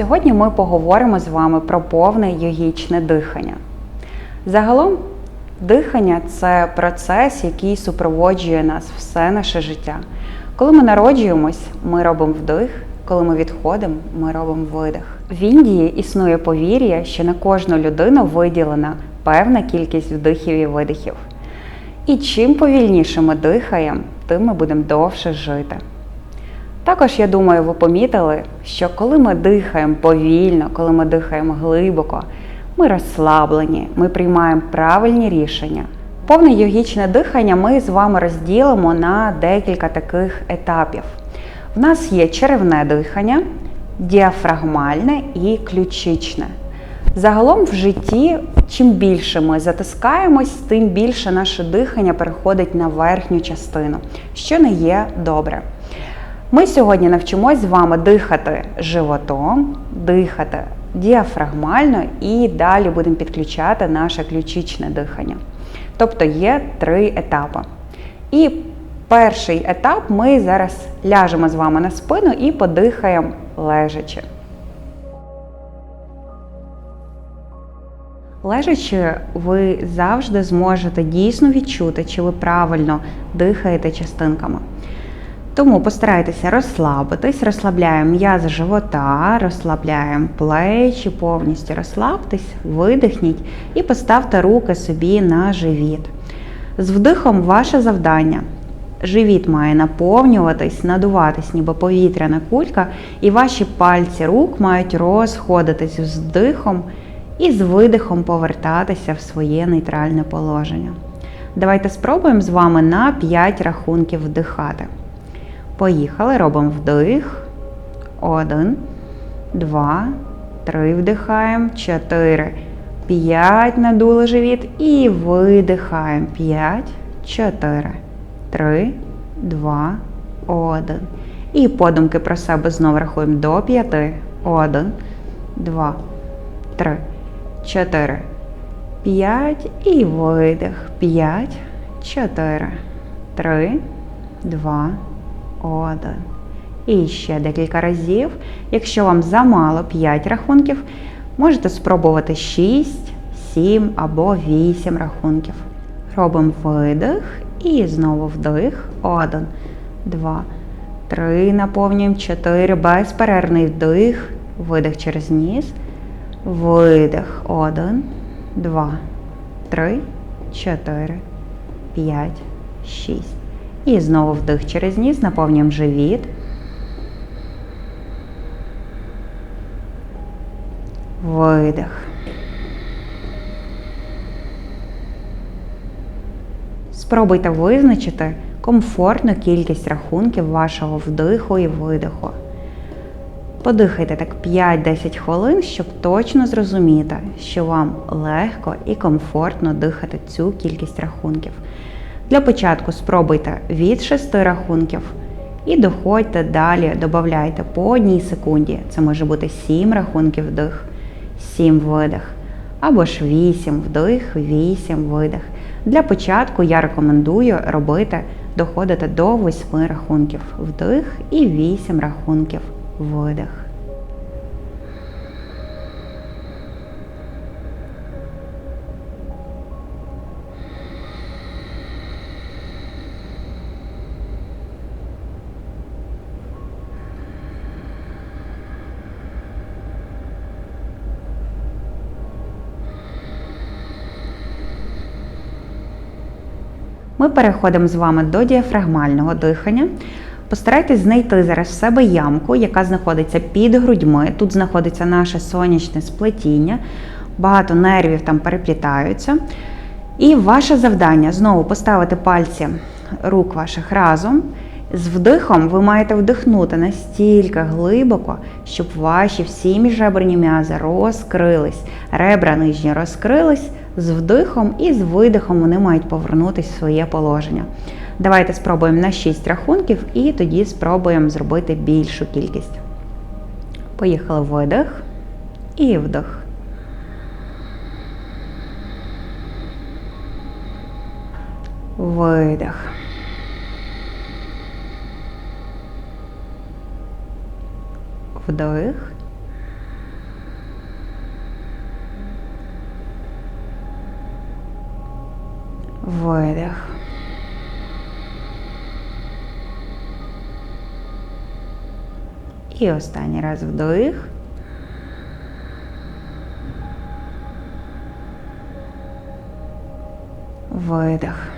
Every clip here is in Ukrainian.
Сьогодні ми поговоримо з вами про повне йогічне дихання. Загалом, дихання це процес, який супроводжує нас все наше життя. Коли ми народжуємось, ми робимо вдих, коли ми відходимо, ми робимо видих. В Індії існує повір'я, що на кожну людину виділена певна кількість вдихів і видихів. І чим повільніше ми дихаємо, тим ми будемо довше жити. Також я думаю, ви помітили, що коли ми дихаємо повільно, коли ми дихаємо глибоко, ми розслаблені, ми приймаємо правильні рішення. Повне йогічне дихання ми з вами розділимо на декілька таких етапів. В нас є черевне дихання, діафрагмальне і ключичне. Загалом в житті, чим більше ми затискаємось, тим більше наше дихання переходить на верхню частину, що не є добре. Ми сьогодні навчимось з вами дихати животом, дихати діафрагмально і далі будемо підключати наше ключичне дихання. Тобто є три етапи. І перший етап ми зараз ляжемо з вами на спину і подихаємо лежачи. Лежачи, ви завжди зможете дійсно відчути, чи ви правильно дихаєте частинками. Тому постарайтеся розслабитись, розслабляємо м'язи живота, розслабляємо плечі, повністю розслабтесь, видихніть і поставте руки собі на живіт. З вдихом ваше завдання. Живіт має наповнюватись, надуватись, ніби повітряна кулька, і ваші пальці рук мають розходитись з вдихом і з видихом повертатися в своє нейтральне положення. Давайте спробуємо з вами на 5 рахунків вдихати. Поїхали, робимо вдих. Один, два, три вдихаємо, чотири, п'ять надули живіт і видихаємо. П'ять, чотири, три, два, один. І подумки про себе знову рахуємо до п'яти. Один, два, три, чотири, п'ять і видих. П'ять, чотири, три, два, один. І ще декілька разів. Якщо вам замало 5 рахунків, можете спробувати 6, 7 або 8 рахунків. Робимо видих і знову вдих. 1, 2, 3. Наповнюємо 4. Безперервний вдих. Видих через ніс. Видих. 1, 2, 3, 4, 5, 6. І знову вдих через ніс, наповнюємо живіт. Видих. Спробуйте визначити комфортну кількість рахунків вашого вдиху і видиху. Подихайте так 5-10 хвилин, щоб точно зрозуміти, що вам легко і комфортно дихати цю кількість рахунків. Для початку спробуйте від 6 рахунків і доходьте далі, додайте по одній секунді. Це може бути 7 рахунків вдих, 7 видих. Або ж 8 вдих, 8 видих. Для початку я рекомендую робити, доходити до 8 рахунків вдих і 8 рахунків видих. Ми переходимо з вами до діафрагмального дихання. Постарайтесь знайти зараз в себе ямку, яка знаходиться під грудьми. Тут знаходиться наше сонячне сплетіння, багато нервів там переплітаються. І ваше завдання знову поставити пальці рук ваших разом. З вдихом ви маєте вдихнути настільки глибоко, щоб ваші всі міжреберні м'язи розкрились, ребра нижні розкрились з вдихом і з видихом вони мають повернутися в своє положення. Давайте спробуємо на 6 рахунків і тоді спробуємо зробити більшу кількість. Поїхали видих і вдих. Видих. Вдих Видих. І останній раз вдих. Видих.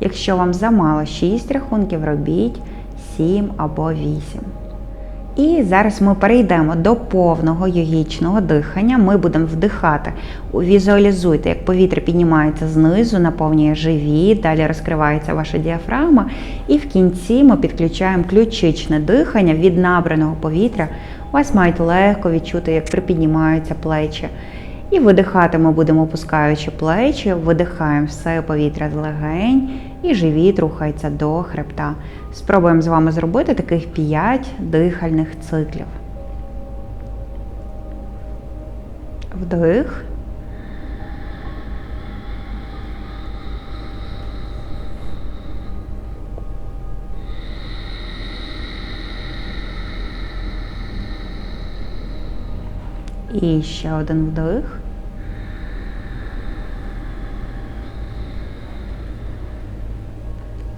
Якщо вам замало 6 рахунків, робіть 7 або 8. І зараз ми перейдемо до повного йогічного дихання. Ми будемо вдихати. Візуалізуйте, як повітря піднімається знизу, наповнює живіт, далі розкривається ваша діафрагма. І в кінці ми підключаємо ключичне дихання від набраного повітря. У вас мають легко відчути, як припіднімаються плечі. І видихати ми будемо опускаючи плечі, видихаємо все повітря з легень, і живіт рухається до хребта. Спробуємо з вами зробити таких 5 дихальних циклів. Вдих. І ще один вдих.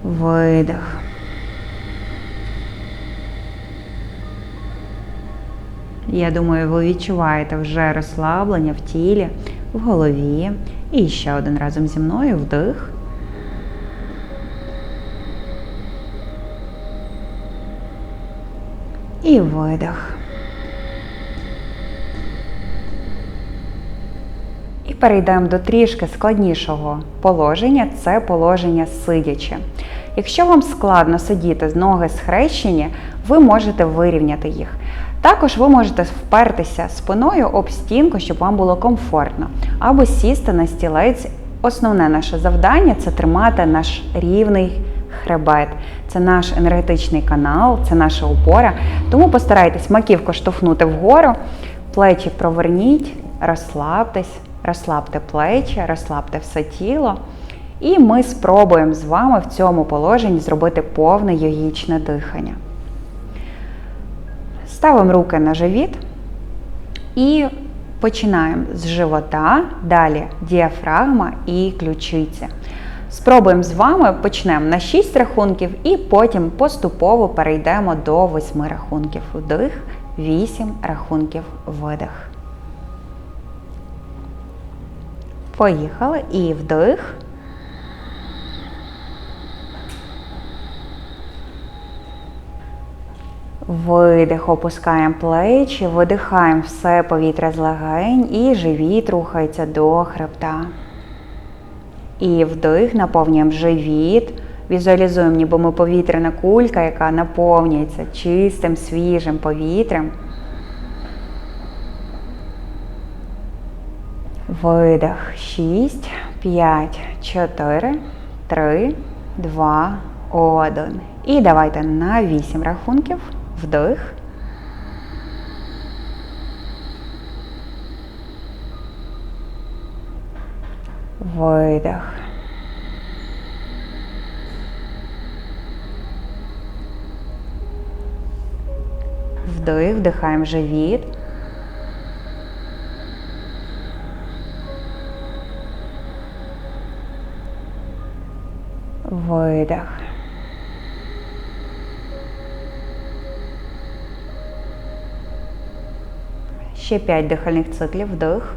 Видих. Я думаю, ви відчуваєте вже розслаблення в тілі, в голові. І ще один разом зі мною вдих. І видих. І перейдемо до трішки складнішого положення це положення сидячи. Якщо вам складно сидіти з ноги схрещені, ви можете вирівняти їх. Також ви можете впертися спиною об стінку, щоб вам було комфортно, або сісти на стілець. Основне наше завдання це тримати наш рівний хребет. Це наш енергетичний канал, це наша опора. Тому постарайтесь маківку штовхнути вгору, плечі проверніть, розслабтесь, розслабте плечі, розслабте все тіло. І ми спробуємо з вами в цьому положенні зробити повне йогічне дихання. Ставимо руки на живіт і починаємо з живота, далі діафрагма і ключиця. Спробуємо з вами, почнемо на 6 рахунків і потім поступово перейдемо до 8 рахунків. Вдих, 8 рахунків видих. Поїхали. І вдих. Видих, опускаємо плечі, видихаємо все повітря з легень і живіт рухається до хребта. І вдих, наповнюємо живіт. Візуалізуємо, ніби ми повітряна кулька, яка наповнюється чистим, свіжим повітрям. Видих. 6, 5, 4, 3, 2, 1. І давайте на 8 рахунків. Вдих. Видих. Вдих, вдихаємо живіт. Видих. Ще 5 дихальних циклів. Вдих.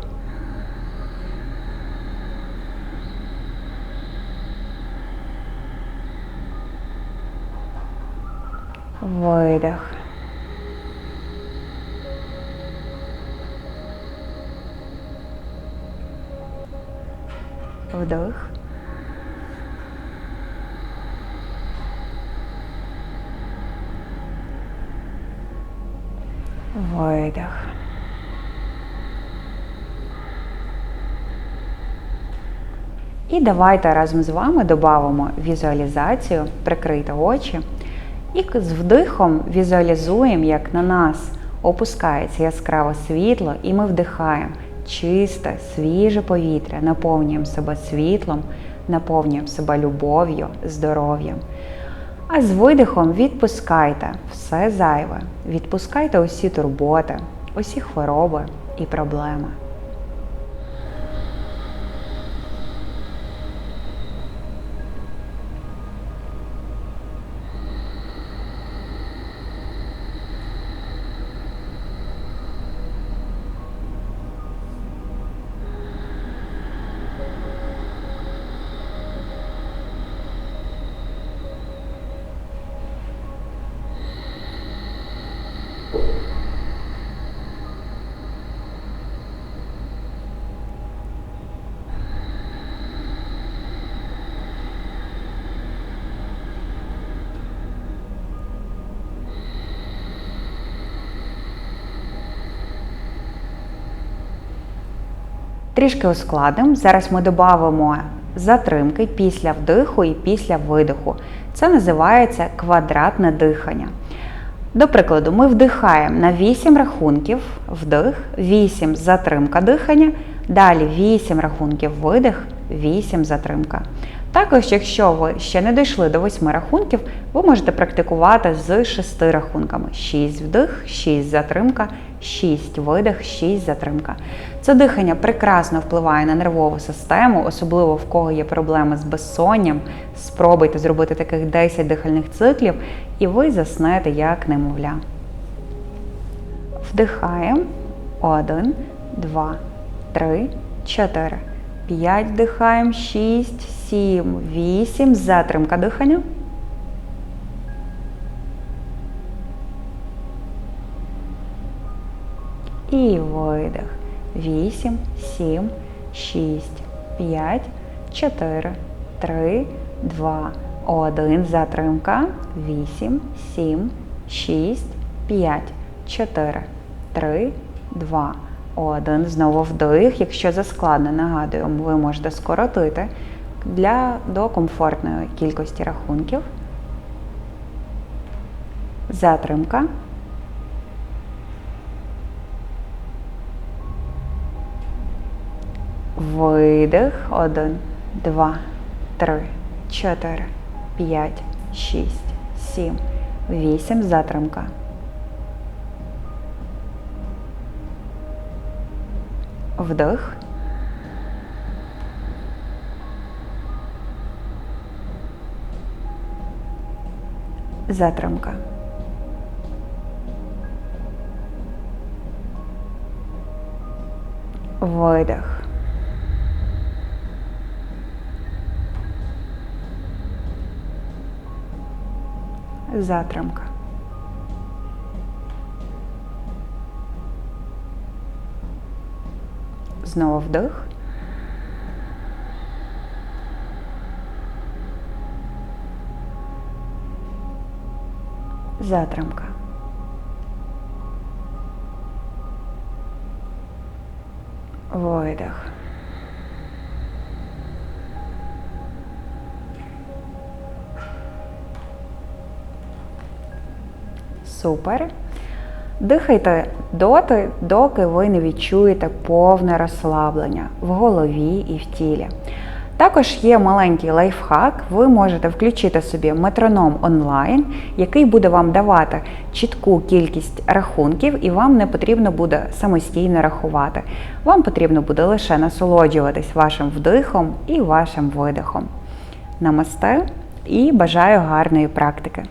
Видих. Вдих. Видих. І давайте разом з вами додамо візуалізацію, прикрийте очі. І з вдихом візуалізуємо, як на нас опускається яскраве світло, і ми вдихаємо чисте, свіже повітря, наповнюємо себе світлом, наповнюємо себе любов'ю, здоров'ям. А з видихом відпускайте все зайве, відпускайте усі турботи, усі хвороби, і проблеми. Трішки ускладним. Зараз ми додамо затримки після вдиху і після видиху. Це називається квадратне дихання. До прикладу, ми вдихаємо на 8 рахунків вдих, 8 затримка дихання, далі 8 рахунків видих, 8 затримка. Також, якщо ви ще не дійшли до 8 рахунків, ви можете практикувати з 6 рахунками: 6 вдих, 6 затримка, 6 видих, 6 затримка. Це дихання прекрасно впливає на нервову систему, особливо в кого є проблеми з безсонням. Спробуйте зробити таких 10 дихальних циклів, і ви заснете як немовля. Вдихаємо. 1, 2, 3, 4. 5 вдихаємо, 6, 7, 8. Затримка дихання. І видих. 8, 7, 6, 5, 4, 3, 2, 1. Затримка. 8, 7, 6, 5, 4, 3, 2, 1. Знову вдих. Якщо заскладно, нагадую, ви можете скоротити для до комфортної кількості рахунків. Затримка. Видих. Один, два, три, чотири, п'ять, шість, сім, вісім. Затримка. Вдих. Затримка. Видих. Затримка. Знову вдих. Затримка. Видих. Супер. Дихайте доти, доки ви не відчуєте повне розслаблення в голові і в тілі. Також є маленький лайфхак, ви можете включити собі метроном онлайн, який буде вам давати чітку кількість рахунків, і вам не потрібно буде самостійно рахувати. Вам потрібно буде лише насолоджуватись вашим вдихом і вашим видихом. Намасте і бажаю гарної практики!